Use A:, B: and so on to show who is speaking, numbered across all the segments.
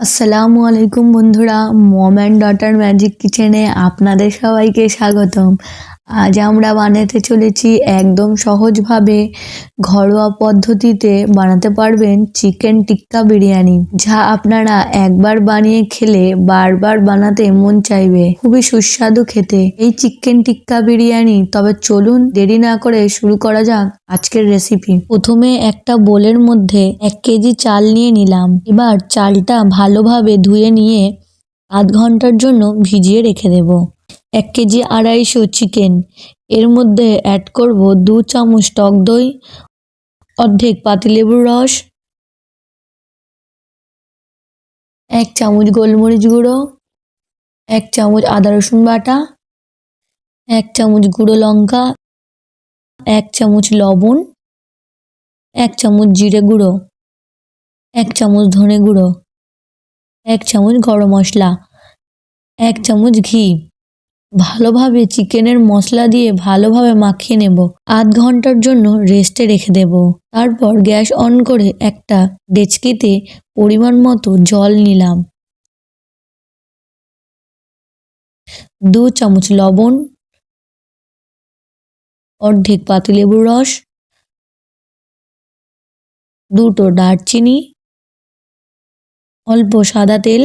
A: আসসালামু আলাইকুম বন্ধুরা মম অ্যান্ড ডটার ম্যাজিক কিচেনে আপনাদের সবাইকে স্বাগতম। আজ আমরা বানাতে চলেছি একদম সহজভাবে ঘরোয়া পদ্ধতিতে বানাতে পারবেন চিকেন টিক্কা বিরিয়ানি, যা আপনারা একবার বানিয়ে খেলে বারবার বানাতে মন চাইবে। খুবই সুস্বাদু খেতে। এই চিকেন টিক্কা বিরিয়ানি, তবে চলুন দেরি না করে শুরু করা যাক আজকের রেসিপি। প্রথমে একটা বোলের মধ্যে এক কেজি চাল নিয়ে নিলাম। এবার চালটা ভালোভাবে ধুয়ে নিয়ে আধ ঘণ্টার জন্য ভিজিয়ে রেখে দেব। এক কেজি আড়াইশো চিকেন। এর মধ্যে অ্যাড করব দু চামচ টক দই, অর্ধেক পাতিলেবুর রস, এক চামচ গোলমরিচ গুঁড়ো, এক চামচ আদা রসুন বাটা, এক চামচ গুঁড়ো লঙ্কা, এক চামচ লবণ, এক চামচ জিরে গুঁড়ো, এক চামচ ধনে গুঁড়ো, এক চামচ গরম মশলা, এক চামচ ঘি। ভালোভাবে চিকেনের মশলা দিয়ে ভালোভাবে মাখিয়ে নেব। আধ ঘণ্টার জন্য রেস্টে রেখে দেব। তারপর গ্যাস অন করে একটা ডেচকিতে পরিমাণ মতো জল নিলাম। দু চামচ লবণ, অর্ধেক পাতিলেবুর রস, দুটো দারচিনি, অল্প সাদা তেল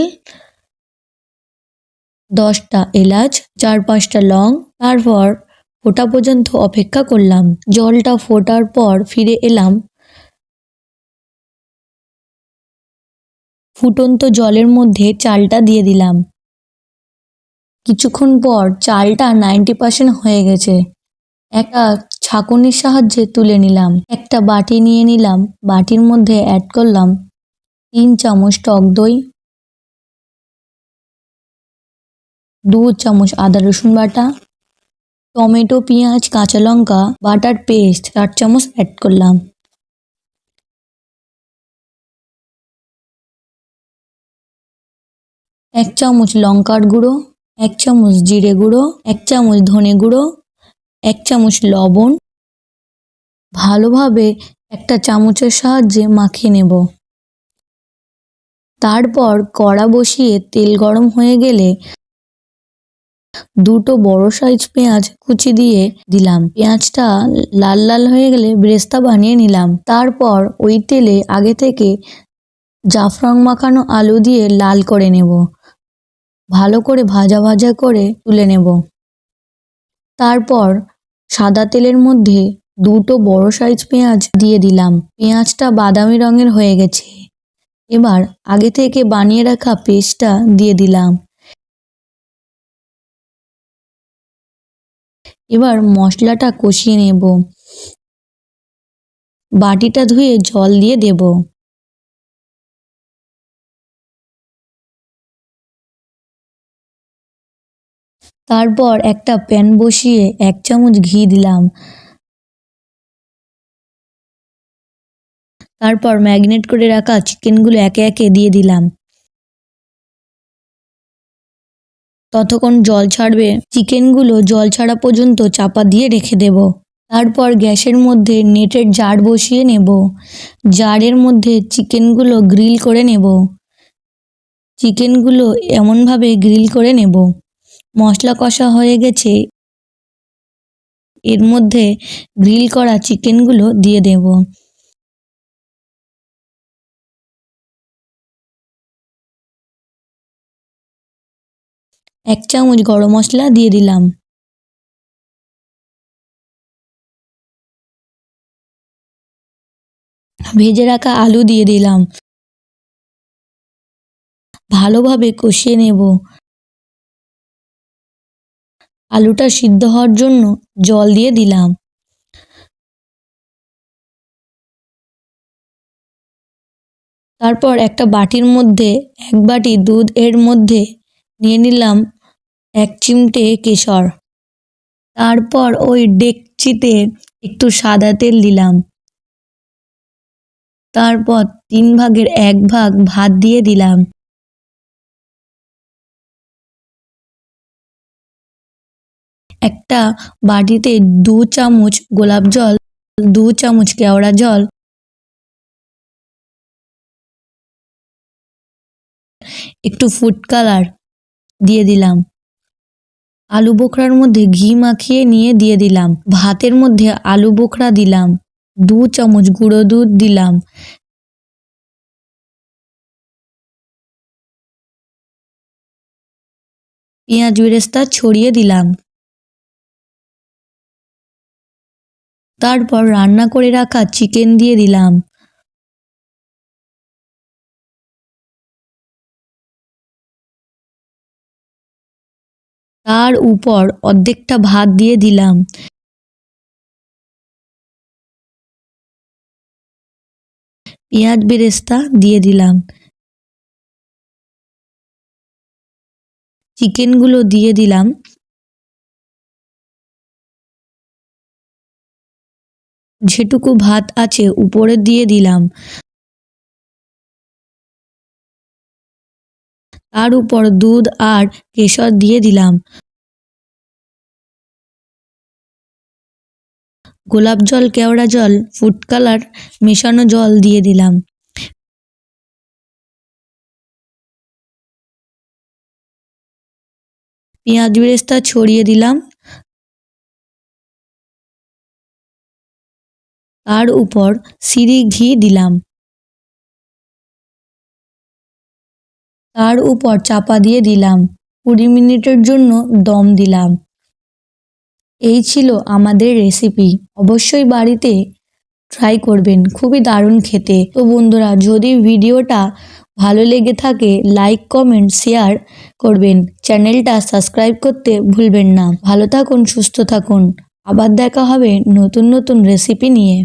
A: দশটা এলাচ, চার পাঁচটা লং, তারপর ফোটা পর্যন্ত অপেক্ষা করলাম। জলটা ফোটার পর ফিরে এলাম। ফুটন্ত জলের মধ্যে চালটা দিয়ে দিলাম। কিছুক্ষণ পর চালটা নাইনটি পার্সেন্ট হয়ে গেছে। একটা ছাঁকুনির সাহায্যে তুলে নিলাম। একটা বাটি নিয়ে নিলাম। বাটির মধ্যে অ্যাড করলাম তিন চামচ টক দই দু চামচ, আদা, রসুন বাটা, টমেটো, পেঁয়াজ, কাঁচা লঙ্কা, বাটার পেস্ট, চার চামচ অ্যাড করলাম। এক চামচ লঙ্কার গুঁড়ো, এক চামচ জিরে গুঁড়ো, এক চামচ ধনে গুঁড়ো, এক চামচ লবণ। ভালোভাবে একটা চামচের সাহায্যে মাখিয়ে নেব। তারপর কড়া বসিয়ে তেল গরম হয়ে গেলে দুটো বড় সাইজ পেঁয়াজ কুচি দিয়ে দিলাম। পেঁয়াজটা লাল লাল হয়ে গেলে ব্রেস্তা বানিয়ে নিলাম। তারপর ওই তেলে আগে থেকে জাফরাং মাখানো আলু দিয়ে লাল করে নেব। ভালো করে ভাজা ভাজা করে তুলে নেব। তারপর সাদা তেলের মধ্যে দুটো বড় সাইজ পেঁয়াজ দিয়ে দিলাম। পেঁয়াজটা বাদামি রঙের হয়ে গেছে। এবার আগে থেকে বানিয়ে রাখা পেস্টটা দিয়ে দিলাম। এবার মশলাটা কষিয়ে নেব। বাটিটা ধুয়ে জল দিয়ে দেব। তারপর একটা প্যান বসিয়ে এক চামচ ঘি দিলাম। তারপর ম্যাগনেট করে রাখা চিকেনগুলো একে একে দিয়ে দিলাম। ততক্ষণ জল ছাড়বে। চিকেনগুলো জল ছাড়া পর্যন্ত চাপা দিয়ে রেখে দেব। তারপর গ্যাসের মধ্যে নেটের জার বসিয়ে নেব। জারের মধ্যে চিকেনগুলো গ্রিল করে নেব। চিকেনগুলো এমনভাবে গ্রিল করে নেব। মশলা কষা হয়ে গেছে। এর মধ্যে গ্রিল করা চিকেনগুলো দিয়ে দেব। এক চামচ গরম মশলা দিয়ে দিলাম। ভেজে রাখা আলু দিয়ে দিলাম। ভালোভাবে কষিয়ে নেব। আলুটা সিদ্ধ হওয়ার জন্য জল দিয়ে দিলাম। তারপর একটা বাটির মধ্যে এক বাটি দুধ এর মধ্যে নিয়ে নিলাম এক চিমটে কেশর। তারপর ওই ডেকচিতে একটু সাদা তেল দিলাম। তারপর তিন ভাগের এক ভাগ ভাত দিয়ে দিলাম। একটা বাটিতে দু চামচ গোলাপ জল, দু চামচ কেওড়া জল, একটু ফুড কালার দিয়ে দিলাম। আলু বোখরার মধ্যে ঘি মাখিয়ে নিয়ে দিয়ে দিলাম। ভাতের মধ্যে আলু বোখরা দিলাম। দু চামচ গুঁড়ো দুধ দিলাম। পেঁয়াজ বেরেস্তা ছড়িয়ে দিলাম। তারপর রান্না করে রাখা চিকেন দিয়ে দিলাম। তার উপর অর্ধেকটা ভাত দিয়ে দিলাম। পেঁয়াজ বেরেস্তা দিয়ে দিলাম। চিকেনগুলো দিয়ে দিলাম। যেটুকু ভাত আছে উপরে দিয়ে দিলাম। তার উপর দুধ আর কেশর দিয়ে দিলাম। গোলাপ জল, কেওড়া জল, ফুড কালার, মেশানো জল দিয়ে দিলাম। পেঁয়াজ বেরেস্তা ছড়িয়ে দিলাম। তার উপর সিরি ঘি দিলাম। তার উপর চাপা দিয়ে দিলাম। কুড়ি মিনিটের জন্য দম দিলাম। এই ছিল আমাদের রেসিপি অবশ্যই বাড়িতে ট্রাই করবেন, খুবই দারুণ খেতে। তো বন্ধুরা, যদি ভিডিওটা ভালো লেগে থাকে লাইক কমেন্ট শেয়ার করবেন। চ্যানেলটা সাবস্ক্রাইব করতে ভুলবেন না। ভালো থাকুন, সুস্থ থাকুন। আবার দেখা হবে নতুন নতুন রেসিপি নিয়ে।